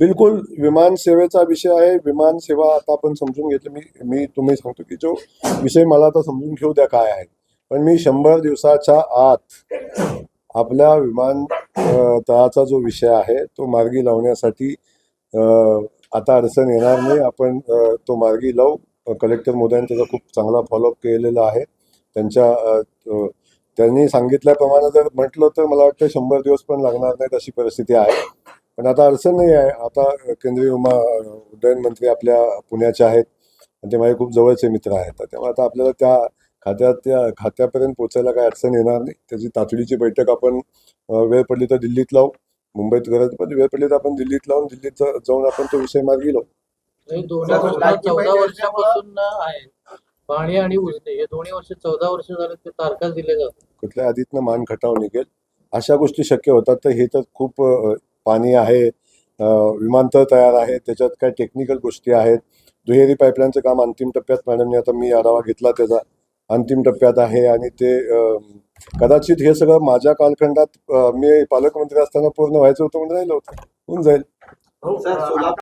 बिलकुल विमान सेवेचा विषय आहे. विमान सेवा आता आपण समजून घेतलं. मी मी तुम्ही सांगतो की जो विषय मला आता समजून घेऊ द्या काय आहे. पण मी शंभर दिवसाच्या आत आपल्या विमान तळाचा जो विषय आहे तो मार्गी लावण्यासाठी आता अडचण येणार नाही. आपण तो मार्गी लावू. कलेक्टर मोदयांनी त्याचा खूप चांगला फॉलोअप केलेला आहे. त्यांच्या त्यांनी सांगितल्याप्रमाणे जर म्हटलं तर मला वाटतं शंभर दिवस पण लागणार नाहीत अशी परिस्थिती आहे. पण आता अडचण नाही आहे. आता केंद्रीय विमा उड्डयन मंत्री आपल्या पुण्याचे आहेत आणि ते माझे खूप जवळचे मित्र आहेत. त्यामुळे आता आपल्याला त्या खात्यात त्या खात्यापर्यंत पोचायला काही अडचण येणार नाही. त्याची तातडीची बैठक आपण वेळ पडली तर दिल्लीत लावू. मुंबईत गरज पण वेळ पडली तर आपण दिल्लीत लावून दिल्लीत जाऊन आपण तो विषय मार्गी लावू आहे. पाणी आणि उजनी हे दोन्ही वर्ष चौदा वर्ष झाले ते तारखाच दिले जातात कुठल्या आधीतनं मान खटाव निघेल. अशा गोष्टी शक्य होतात. तर हे तर खूप पाणी आहे विमानतळ तयार आहे त्याच्यात काय टेक्निकल गोष्टी आहेत. दुहेरी पाईपलाईनचं काम अंतिम टप्प्यात मॅडमने आता मी आढावा घेतला त्याचा. अंतिम टप्प्यात आहे आणि ते कदाचित हे सगळं माझ्या कालखंडात मी पालकमंत्री असताना पूर्ण व्हायचं होतं म्हणून राहिलं होतं. होऊन जाईल. हो,